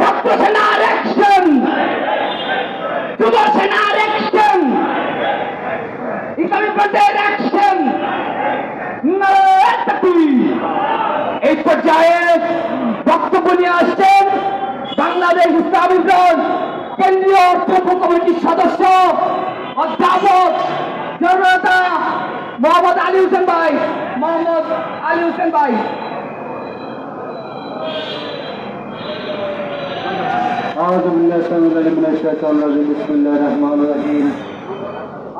ভক্ত সেনার অ্যাকশন যুব সেনার অ্যাকশন ইসলামী ফ্রন্টের অ্যাকশন এই পর্যায়ে বক্তব্য নিয়ে আসছেন বাংলাদেশ ইসলামী ফ্রন্ট কেন্দ্রীয় অর্থ কমিটির সদস্য, অধ্যাপক জনতা মোহাম্মদ আলী হোসেন ভাই। মোহাম্মদ আলী হোসেন ভাই।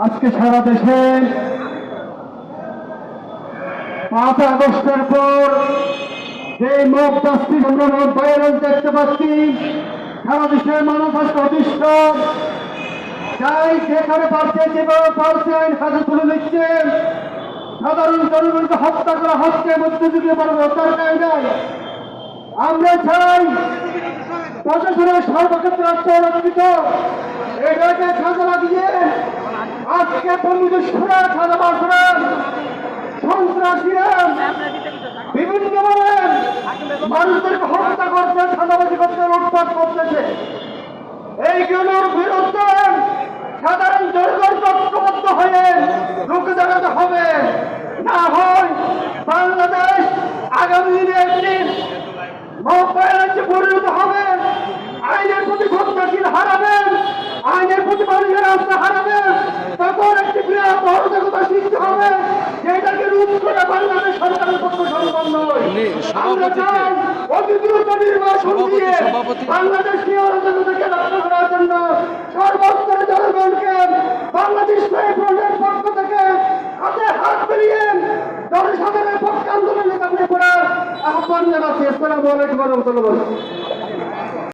আজকে সারা দেশে পাঁচ আগস্টের পর যে মুখ দশটি আমরা ভাইরাস দেখতে পাচ্ছি, সারা দেশের মানুষ আজকে অতিষ্ঠ যাই যেখানে পারছে, যেভাবে পারছে, আইন হাতে তুলে নিচ্ছে। সাধারণ জনগণকে হত্যা করা হচ্ছে, মধ্যযুগীয় মানবতার কায়দায় আমরা চাই প্রশাসনের সর্বক্ষেত্রে আত্মরক্ষিত এটাকে কাজে দিয়ে আজকে বন্ধুদের সুরা খাজা বাসরা সন্ত্রাসীরা বিভিন্ন মানুষদেরকে হত্যা করছে, সাদাবাজি করছে, লুটপাট করতেছে। এইগুলোর বিরুদ্ধে সাধারণ জনগণ ঐক্যবদ্ধ হয়ে আইনের প্রতি মানুষের আস্থা তখন একটি বিরাট অরাজকতা সৃষ্টি হবে যেটাকে রূপ করে বাংলাদেশ সরকারের পক্ষ সম্ভব নয়। আমরা চাই অতি দ্রুত নির্বাচন দিয়ে বাংলাদেশকে অরাজকতাকে রক্ষা করার জন্য সর্বস্তরের জনগণকে বাংলাদেশ প্রজেক্ট পক্ষ থেকে হাতে হাত মিলিয়ে জনসাধারণের পক্ষে আন্দোলনে কামড়ে পড়ার আহ্বান জানাচ্ছি। আসসালামু আলাইকুম রহমতুল্লাহ